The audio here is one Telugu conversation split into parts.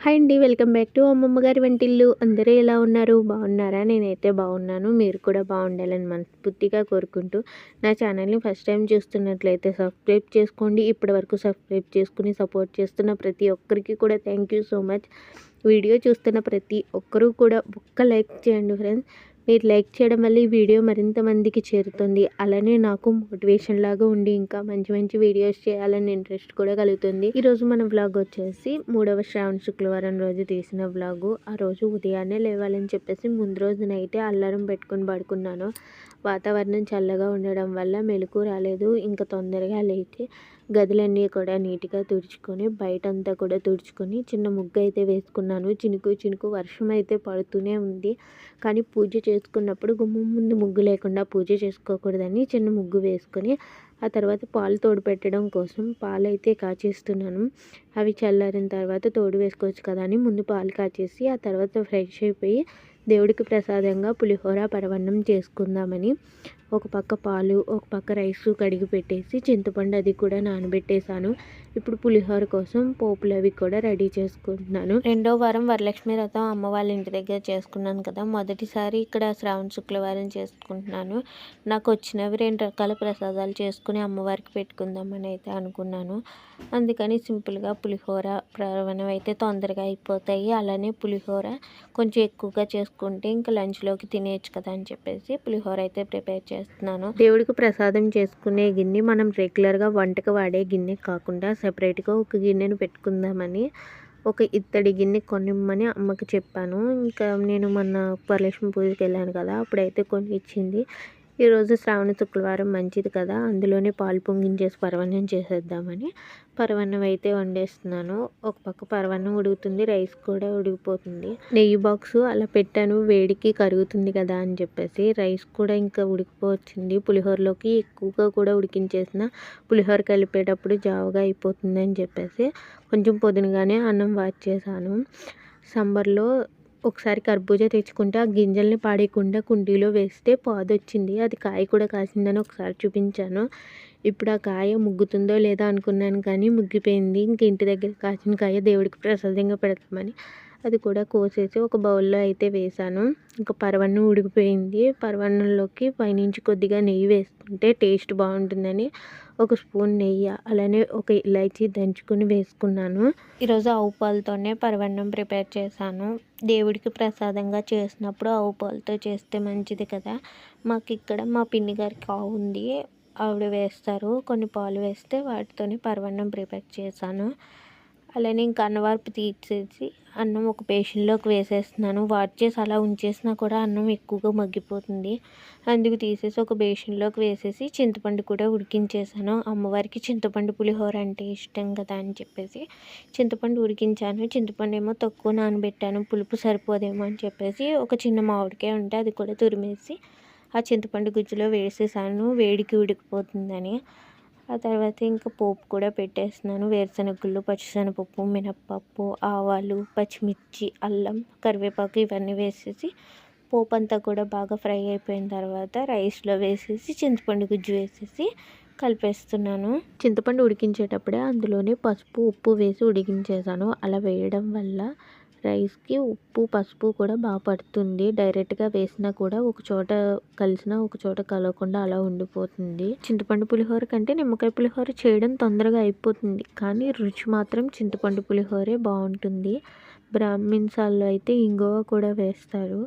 హాయ్ అండి వెల్కమ్ బ్యాక్ టు అమ్మమ్మ గారి వంటిల్లు. అందరూ ఎలా ఉన్నారు? బాగున్నారా? నేనైతే బాగున్నాను. మీరు కూడా బాగుండాలని మనస్ఫూర్తిగా కోరుకుంటూ నా ఛానల్ని ఫస్ట్ టైం చూస్తున్నట్లయితే సబ్స్క్రైబ్ చేసుకోండి. ఇప్పటి వరకు సబ్స్క్రైబ్ చేసుకుని సపోర్ట్ చేస్తున్న ప్రతి ఒక్కరికి కూడా thank you so much video చూస్తున్న ప్రతి ఒక్కరూ కూడా ఒక్క లైక్ చేయండి ఫ్రెండ్స్ మీరు లైక్ చేయడం వల్ల ఈ వీడియో మరింత మందికి చేరుతుంది. అలానే నాకు మోటివేషన్ లాగా ఉండి ఇంకా మంచి మంచి వీడియోస్ చేయాలని ఇంట్రెస్ట్ కూడా కలుగుతుంది. ఈరోజు మన వ్లాగ్ వచ్చేసి మూడవ శ్రావణ శుక్రవారం రోజు తీసిన వ్లాగు. ఆ రోజు ఉదయాన్నే లేవాలని చెప్పేసి ముందు రోజు నైటే అల్లారం పెట్టుకుని పడుకున్నాను. వాతావరణం చల్లగా ఉండడం వల్ల మెలకు రాలేదు. ఇంకా తొందరగా లేచి గదులన్నీ కూడా నీట్గా తుడుచుకొని బయట అంతా కూడా తుడుచుకొని చిన్న ముగ్గు అయితే వేసుకున్నాను. చినుకు చినుకు వర్షం అయితే పడుతూనే ఉంది. కానీ పూజ చేసుకున్నప్పుడు గుమ్మం ముందు ముగ్గు లేకుండా పూజ చేసుకోకూడదని చిన్న ముగ్గు వేసుకొని ఆ తర్వాత పాలు తోడు పెట్టడం కోసం పాలు అయితే కాచేస్తున్నాను. అవి చల్లారిన తర్వాత తోడు వేసుకోవచ్చు కదా అని ముందు పాలు కాచేసి ఆ తర్వాత ఫ్రెష్ అయిపోయి దేవుడికి ప్రసాదంగా పులిహోర పరవన్నం చేసుకుందామని ఒక పక్క పాలు ఒక పక్క రైస్ కడిగి పెట్టేసి చింతపండు అది కూడా నానబెట్టేశాను. ఇప్పుడు పులిహోర కోసం పోపులు అవి కూడా రెడీ చేసుకుంటున్నాను. రెండో వారం వరలక్ష్మి రథం అమ్మ వాళ్ళ ఇంటి దగ్గర చేసుకున్నాను కదా. మొదటిసారి ఇక్కడ శ్రావణ శుక్రవారం చేసుకుంటున్నాను. నాకు వచ్చినవి రెండు రకాల ప్రసాదాలు చేసుకుని అమ్మవారికి పెట్టుకుందామని అయితే అనుకున్నాను. అందుకని సింపుల్గా పులిహోర ప్రవణం అయితే తొందరగా అయిపోతాయి. అలానే పులిహోర కొంచెం ఎక్కువగా చేసుకుంటే ఇంకా లంచ్లోకి తినేయచ్చు కదా అని చెప్పేసి పులిహోర అయితే ప్రిపేర్ చేస్తున్నాను. దేవుడికి ప్రసాదం చేసుకునే గిన్నె మనం రెగ్యులర్గా వంటకు వాడే గిన్నె కాకుండా సపరేట్గా ఒక గిన్నెను పెట్టుకుందామని ఒక ఇత్తడి గిన్నె కొనిమ్మని అమ్మకి చెప్పాను. ఇంకా నేను మొన్న వరలక్ష్మి పూజకి వెళ్ళాను కదా అప్పుడైతే కొన్ని ఇచ్చింది ఈరోజు శ్రావణ శుక్రవారం మంచిది కదా. అందులోనే పాలు పొంగించేసి పరవన్నం చేసేద్దామని పరవన్నం అయితే వండేస్తున్నాను. ఒక పక్క పరవన్నం ఉడుకుతుంది రైస్ కూడా ఉడికిపోతుంది. నెయ్యి బాక్స్ అలా పెట్టాను వేడికి కరుగుతుంది కదా అని చెప్పేసి. రైస్ కూడా ఇంకా ఉడికిపోవచ్చింది. పులిహోరలోకి ఎక్కువగా కూడా ఉడికించేసిన పులిహోర కలిపేటప్పుడు జావుగా అయిపోతుంది అని చెప్పేసి కొంచెం పొద్దునగానే అన్నం వాచేసాను సంబర్లో ఒకసారి కర్బూజా తెచ్చుకుంటే ఆ గింజల్ని పాడేయకుండా కుండీలో వేస్తే పాదొచ్చింది. అది కాయ కూడా కాసిందని ఒకసారి చూపించాను. ఇప్పుడు ఆ కాయ ముగ్గుతుందో లేదో అనుకున్నాను కానీ ముగ్గిపోయింది. ఇంక ఇంటి దగ్గర కాసిన కాయ దేవుడికి ప్రసాదంగా పెడతామని. అది కూడా కోసేసి ఒక బౌల్లో అయితే వేసాను. ఇంకా పరవన్నం ఉడికిపోయింది. పరవన్నంలోకి పైనుంచి కొద్దిగా నెయ్యి వేసుకుంటే టేస్ట్ బాగుంటుందని ఒక స్పూన్ నెయ్యి అలానే ఒక ఇలాచీ దంచుకొని వేసుకున్నాను. ఈరోజు ఆవు పాలతోనే పరవన్నం ప్రిపేర్ చేశాను. దేవుడికి ప్రసాదంగా చేసినప్పుడు ఆవు పాలతో చేస్తే మంచిది కదా. మాకు ఇక్కడ మా పిన్ని గారికి ఆవు ఉంది. ఆవిడ వేస్తారు. కొన్ని పాలు వేస్తే వాటితోనే పరవన్నం ప్రిపేర్ చేశాను. అలానే ఇంకా అన్నవరపు తీసేసి అన్నం ఒక బేషన్లోకి వేసేస్తున్నాను. వాట్ చేసి అలా ఉంచేసినా కూడా అన్నం ఎక్కువగా మగ్గిపోతుంది. అందుకు తీసేసి ఒక బేషన్లోకి వేసేసి చింతపండు కూడా ఉడికించేసాను. అమ్మవారికి చింతపండు పులిహోర అంటే ఇష్టం కదా అని చెప్పేసి చింతపండు ఉడికించాను. చింతపండు ఏమో తక్కువ నానబెట్టాను. పులుపు సరిపోదేమో అని చెప్పేసి ఒక చిన్న మామిడికాయ ఉంటే అది కూడా తురిమేసి ఆ చింతపండు గుజ్జులో వేసేసాను. వేడికి ఉడికిపోతుందని. ఆ తర్వాత ఇంకా పోపు కూడా పెట్టేస్తున్నాను. వేరుశనగలు పచ్చిశనగపప్పు మినప్పప్పు ఆవాలు పచ్చిమిర్చి అల్లం కరివేపాకు ఇవన్నీ వేసేసి పోపు అంతా కూడా బాగా ఫ్రై అయిపోయిన తర్వాత రైస్లో వేసేసి చింతపండు గుజ్జు వేసేసి కలిపేస్తున్నాను. చింతపండు ఉడికించేటప్పుడే అందులోనే పసుపు ఉప్పు వేసి ఉడికించేసాను అలా వేయడం వల్ల రైస్కి ఉప్పు పసుపు కూడా బాగా పడుతుంది. డైరెక్ట్గా వేసినా కూడా ఒక చోట కలిసినా ఒక చోట కలవకుండా అలా ఉండిపోతుంది. చింతపండు పులిహోర కంటే నిమ్మకాయ పులిహోర చేయడం తొందరగా అయిపోతుంది. కానీ రుచి మాత్రం చింతపండు పులిహోరే బాగుంటుంది. బ్రాహ్మిన్సాల్లో అయితే ఇంగువ కూడా వేస్తారు.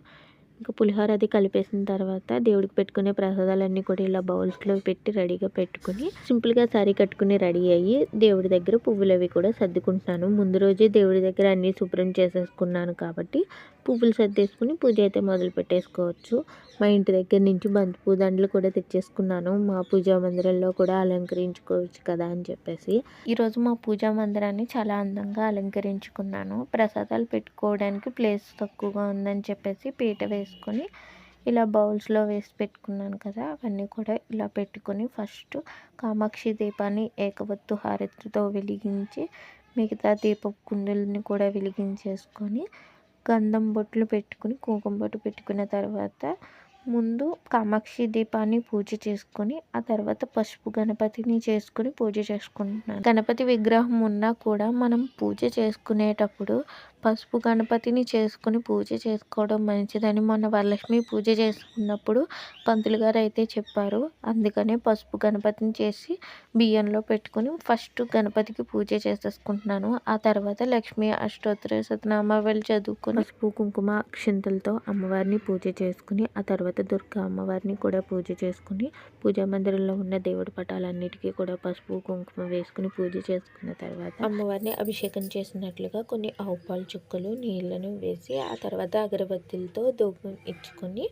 ఇంకా పులిహోర అది కలిపేసిన తర్వాత దేవుడికి పెట్టుకునే ప్రసాదాలన్నీ కూడా ఇలా బౌల్స్లో పెట్టి రెడీగా పెట్టుకుని సింపుల్గా సారీ కట్టుకుని రెడీ అయ్యి దేవుడి దగ్గర పువ్వులు అవి కూడా సర్దుకుంటున్నాను. ముందు రోజే దేవుడి దగ్గర అన్నీ శుభ్రం చేసేసుకున్నాను కాబట్టి పువ్వులు సర్దేసుకుని పూజ అయితే మొదలు పెట్టేసుకోవచ్చు. మా ఇంటి దగ్గర నుంచి బంతిపూ దండలు కూడా తెచ్చేసుకున్నాను. మా పూజా మందిరంలో కూడా అలంకరించుకోవచ్చు కదా అని చెప్పేసి. ఈరోజు మా పూజా మందిరాన్ని చాలా అందంగా అలంకరించుకున్నాను. ప్రసాదాలు పెట్టుకోవడానికి ప్లేస్ తక్కువగా ఉందని చెప్పేసి పీట వేసుకొని ఇలా బౌల్స్లో వేసి పెట్టుకున్నాను కదా అవన్నీ కూడా ఇలా పెట్టుకొని ఫస్ట్ కామాక్షి దీపాన్ని ఏకవత్తు హారతితో వెలిగించి మిగతా దీపపు కుందులని కూడా వెలిగించేసుకొని గంధం బొట్లు పెట్టుకుని కుంకుమ బొట్టు పెట్టుకున్న తర్వాత ముందు కామాక్షి దీపాన్ని పూజ చేసుకొని ఆ తర్వాత పసుపు గణపతిని చేసుకుని పూజ చేసుకుంటున్నాను. గణపతి విగ్రహం ఉన్నా కూడా మనం పూజ చేసుకునేటప్పుడు పసుపు గణపతిని చేసుకుని పూజ చేసుకోవడం మంచిదని మొన్న వరలక్ష్మి పూజ చేసుకున్నప్పుడు పంతులు గారు అయితే చెప్పారు. అందుకనే పసుపు గణపతిని చేసి బియ్యంలో పెట్టుకుని ఫస్ట్ గణపతికి పూజ చేసేసుకుంటున్నాను. ఆ తర్వాత లక్ష్మి అష్టోత్తర శతనామావళి చదువుకుని పసుపు కుంకుమ క్షింతలతో అమ్మవారిని పూజ చేసుకుని ఆ తర్వాత దుర్గా అమ్మవారిని కూడా పూజ చేసుకుని పూజా మందిరంలో ఉన్న దేవుడి పటాలన్నిటికీ కూడా పసుపు కుంకుమ వేసుకుని పూజ చేసుకున్న తర్వాత అమ్మవారిని అభిషేకం చేసినట్లుగా కొన్ని ఆవు పాలు చుక్కలు నీళ్ళను వేసి ఆ తర్వాత అగరబత్తులతో ధూపం ఇచ్చుకొని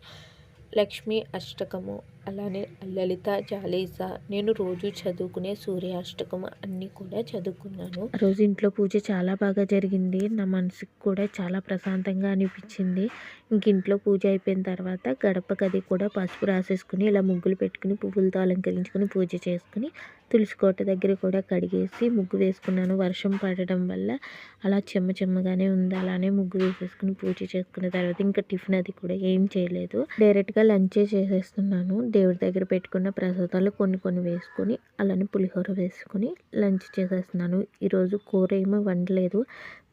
లక్ష్మి అష్టకము అలానే లలిత చాలీస నేను రోజు చదువుకునే సూర్యాష్టకం అన్నీ కూడా చదువుకున్నాను. రోజు ఇంట్లో పూజ చాలా బాగా జరిగింది. నా మనసుకు కూడా చాలా ప్రశాంతంగా అనిపించింది. ఇంక ఇంట్లో పూజ అయిపోయిన తర్వాత గడప గది కూడా పసుపు రాసేసుకుని ఇలా ముగ్గులు పెట్టుకుని పువ్వులతో అలంకరించుకుని పూజ చేసుకుని తులసి కోట దగ్గర కూడా కడిగేసి ముగ్గు వేసుకున్నాను. వర్షం పడడం వల్ల అలా చెమ్మ చెమ్మగానే ఉంది. అలానే ముగ్గు వేసేసుకుని పూజ చేసుకున్న తర్వాత ఇంకా టిఫిన్ అది కూడా ఏం చేయలేదు. డైరెక్ట్గా లంచే చేసేస్తున్నాను. దేవుడి దగ్గర పెట్టుకున్న ప్రసాదాలు కొన్ని కొన్ని వేసుకొని అలానే పులిహోర వేసుకొని లంచ్ చేసేస్తున్నాను. ఈరోజు కూర ఏమో వండలేదు.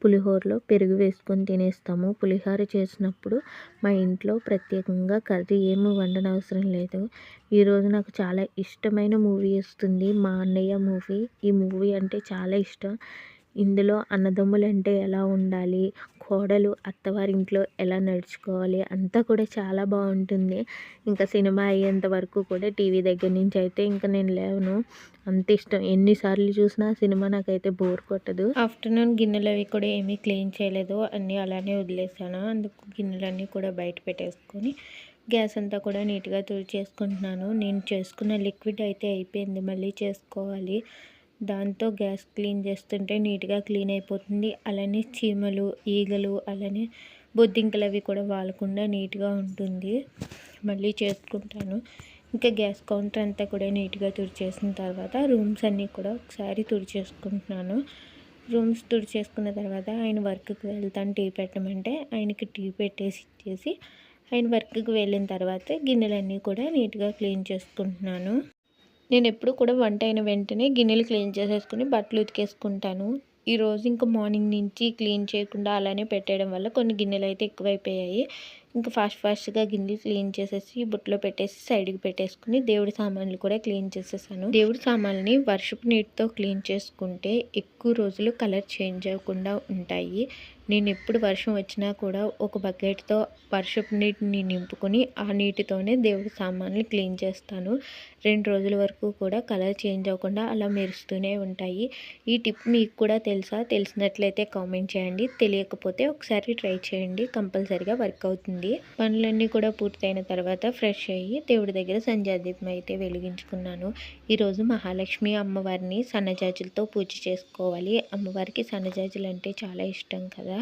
పులిహోరలో పెరుగు వేసుకొని తినేస్తాము. పులిహోర చేసినప్పుడు మా ఇంట్లో ప్రత్యేకంగా కర్రీ ఏమి వండనవసరం లేదు. ఈరోజు నాకు చాలా ఇష్టమైన మూవీ వస్తుంది మా అన్నయ్య మూవీ. ఈ మూవీ అంటే చాలా ఇష్టం. ఇందులో అన్నదమ్ములు అంటే ఎలా ఉండాలి? కోడలు అత్తవారింట్లో ఎలా నడుచుకోవాలి? అంతా కూడా చాలా బాగుంటుంది. ఇంకా సినిమా అయ్యేంత వరకు కూడా టీవీ దగ్గర నుంచి అయితే ఇంకా నేను లేవను. అంత ఇష్టం. ఎన్నిసార్లు చూసినా సినిమా నాకైతే బోర్ కొట్టదు. ఆఫ్టర్నూన్ గిన్నెలు అవి కూడా ఏమీ క్లీన్ చేయలేదు. అన్నీ అలానే వదిలేసాను. అందుకు గిన్నెలన్నీ కూడా బయట పెట్టేసుకొని గ్యాస్ అంతా కూడా నీట్గా తుడిచేసుకుంటున్నాను. నేను చేసుకున్న లిక్విడ్ అయితే అయిపోయింది. మళ్ళీ చేసుకోవాలి. దాంతో గ్యాస్ క్లీన్ చేస్తుంటే నీట్గా క్లీన్ అయిపోతుంది. అలానే చీమలు ఈగలు అలానే బొద్దింకలు అవి కూడా వాలకుండా నీట్గా ఉంటుంది. మళ్ళీ చేసుకుంటాను. ఇంకా గ్యాస్ కౌంటర్ అంతా కూడా నీట్గా తుడిచేసిన తర్వాత రూమ్స్ అన్నీ కూడా ఒకసారి తుడిచేసుకుంటున్నాను. రూమ్స్ తుడిచేసుకున్న తర్వాత ఆయన వర్క్కి వెళ్తాను టీ పెట్టమంటే ఆయనకి టీ పెట్టేసి ఇచ్చేసి ఆయన వర్క్కి వెళ్ళిన తర్వాత గిన్నెలన్నీ కూడా నీట్గా క్లీన్ చేసుకుంటున్నాను. నేను ఎప్పుడు కూడా వంట అయిన వెంటనే గిన్నెలు క్లీన్ చేసేసుకుని బట్టలు ఉతికేసుకుంటాను. ఈరోజు ఇంకా మార్నింగ్ నుంచి క్లీన్ చేయకుండా అలానే పెట్టేయడం వల్ల కొన్ని గిన్నెలు అయితే ఎక్కువైపోయాయి. ఇంకా ఫాస్ట్ ఫాస్ట్గా గిన్నెలు క్లీన్ చేసేసి బుట్టలో పెట్టేసి సైడ్కి పెట్టేసుకుని దేవుడి సామాన్లు కూడా క్లీన్ చేసేసాను. దేవుడి సామాన్లని వర్షపు నీటితో క్లీన్ చేసుకుంటే ఎక్కువ రోజులు కలర్ చేంజ్ అవ్వకుండా ఉంటాయి. నేను ఎప్పుడు వర్షం వచ్చినా కూడా ఒక బకెట్తో వర్షపు నీటిని నింపుకొని ఆ నీటితోనే దేవుడి సామాన్లు క్లీన్ చేస్తాను. రెండు రోజుల వరకు కూడా కలర్ చేంజ్ అవ్వకుండా అలా మెరుస్తూనే ఉంటాయి. ఈ టిప్ మీకు కూడా తెలుసా? తెలిసినట్లయితే కామెంట్ చేయండి. తెలియకపోతే ఒకసారి ట్రై చేయండి. కంపల్సరిగా వర్క్ అవుతుంది. పనులన్నీ కూడా పూర్తయిన తర్వాత ఫ్రెష్ అయ్యి దేవుడి దగ్గర సంధ్యాదీపం అయితే వెలిగించుకున్నాను. ఈరోజు మహాలక్ష్మి అమ్మవారిని సన్నజాజులతో పూజ చేసుకోవాలి. అమ్మవారికి సన్నజాజులు అంటే చాలా ఇష్టం కదా.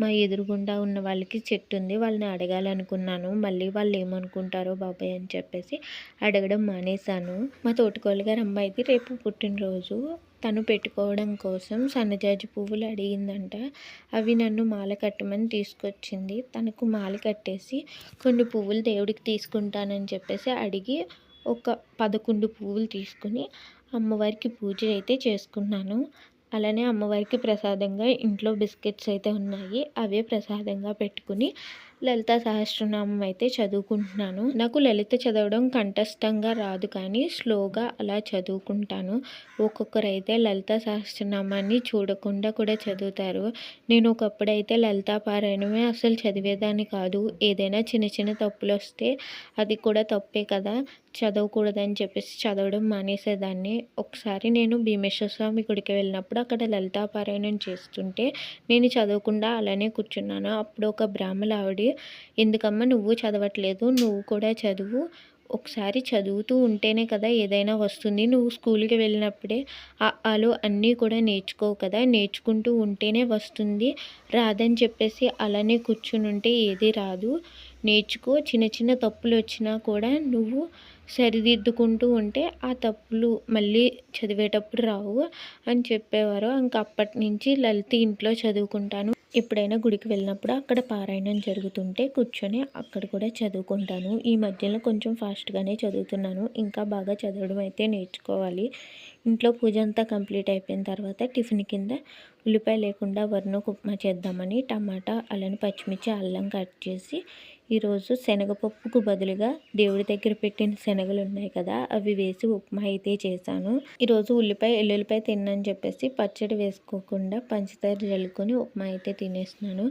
మా ఎదురుగుండా ఉన్న వాళ్ళకి చెట్టు ఉంది. వాళ్ళని అడగాలనుకున్నాను. మళ్ళీ వాళ్ళు ఏమనుకుంటారో బాబాయ్ అని చెప్పేసి అడగడం మానేశాను. మా తోటకోళ్ళ గారు అమ్మాయిది రేపు పుట్టినరోజు. తను పెట్టుకోవడం కోసం సన్నజాజి పువ్వులు అడిగిందంట. అవి నన్ను మాల కట్టమని తీసుకొచ్చింది. తనకు మాల కట్టేసి కొన్ని పువ్వులు దేవుడికి తీసుకుంటానని చెప్పేసి అడిగి ఒక పదకొండు పువ్వులు తీసుకుని అమ్మవారికి పూజ అయితే చేసుకున్నాను. అలానే అమ్మవారికి ప్రసాదంగా ఇంట్లో బిస్కెట్స్ అయితే ఉన్నాయి. అవే ప్రసాదంగా పెట్టుకుని లలిత సహస్రనామం అయితే చదువుకుంటున్నాను. నాకు లలిత చదవడం కంఠస్థంగా రాదు కానీ స్లోగా అలా చదువుకుంటాను. ఒక్కొక్కరు అయితే లలిత సహస్రనామాన్ని చూడకుండా కూడా చదువుతారు. నేను ఒకప్పుడైతే లలిత పారాయణమే అసలు చదివేదాన్ని కాదు. ఏదైనా చిన్న చిన్న తప్పులు వస్తే అది కూడా తప్పే కదా. చదవకూడదని చెప్పేసి చదవడం మానేసేదాన్ని. ఒకసారి నేను భీమేశ్వర స్వామి గుడికి వెళ్ళినప్పుడు అక్కడ లలితాపారాయణం చేస్తుంటే నేను చదవకుండా అలానే కూర్చున్నాను. అప్పుడు ఒక బ్రాహ్మణ ఆవిడ ఎందుకమ్మా నువ్వు చదవట్లేదు నువ్వు కూడా చదువు ఒకసారి చదువుతూ ఉంటేనే కదా ఏదైనా వస్తుంది. నువ్వు స్కూల్కి వెళ్ళినప్పుడే ఆలు అన్నీ కూడా నేర్చుకోవు కదా. నేర్చుకుంటూ ఉంటేనే వస్తుంది. రాదని చెప్పేసి అలానే కూర్చుని ఉంటే ఏది రాదు. నేర్చుకో. చిన్న చిన్న తప్పులు వచ్చినా కూడా నువ్వు సరిదిద్దుకుంటూ ఉంటే ఆ తప్పులు మళ్ళీ చదివేటప్పుడు రావు అని చెప్పేవారు. ఇంకా అప్పటి నుంచి లలిత ఇంట్లో చదువుకుంటాను. ఎప్పుడైనా గుడికి వెళ్ళినప్పుడు అక్కడ పారాయణం జరుగుతుంటే కూర్చొని అక్కడ కూడా చదువుకుంటాను. ఈ మధ్యలో కొంచెం ఫాస్ట్గానే చదువుతున్నాను. ఇంకా బాగా చదవడం అయితే నేర్చుకోవాలి. ఇంట్లో పూజ అంతా కంప్లీట్ అయిపోయిన తర్వాత టిఫిన్ కింద ఉల్లిపాయ లేకుండా వర్ణ ఉప్మా చేద్దామని టమాటా అలానే పచ్చిమిర్చి అల్లం కట్ చేసి ఈరోజు శనగపప్పుకు బదులుగా దేవుడి దగ్గర పెట్టిన శనగలు ఉన్నాయి కదా అవి వేసి ఉప్మా అయితే చేశాను. ఈరోజు ఉల్లిపాయ ఎల్లుల్లిపాయ తిన్నాను చెప్పేసి పచ్చడి వేసుకోకుండా పంచదార జల్లుకొని ఉప్మా అయితే తినేస్తున్నాను.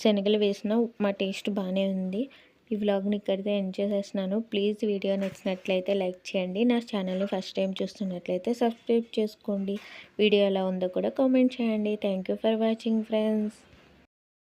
శనగలు వేసిన ఉప్మా టేస్ట్ బాగానే ఉంది. ఈ వ్లాగ్ని ఇక్కడితో ఎండ్ చేసేస్తున్నాను. ప్లీజ్ వీడియో నచ్చినట్లయితే లైక్ చేయండి. నా ఛానల్ని ఫస్ట్ టైం చూస్తున్నట్లయితే సబ్స్క్రైబ్ చేసుకోండి. వీడియో ఎలా ఉందో కూడా కామెంట్ చేయండి. Thank for watching friends.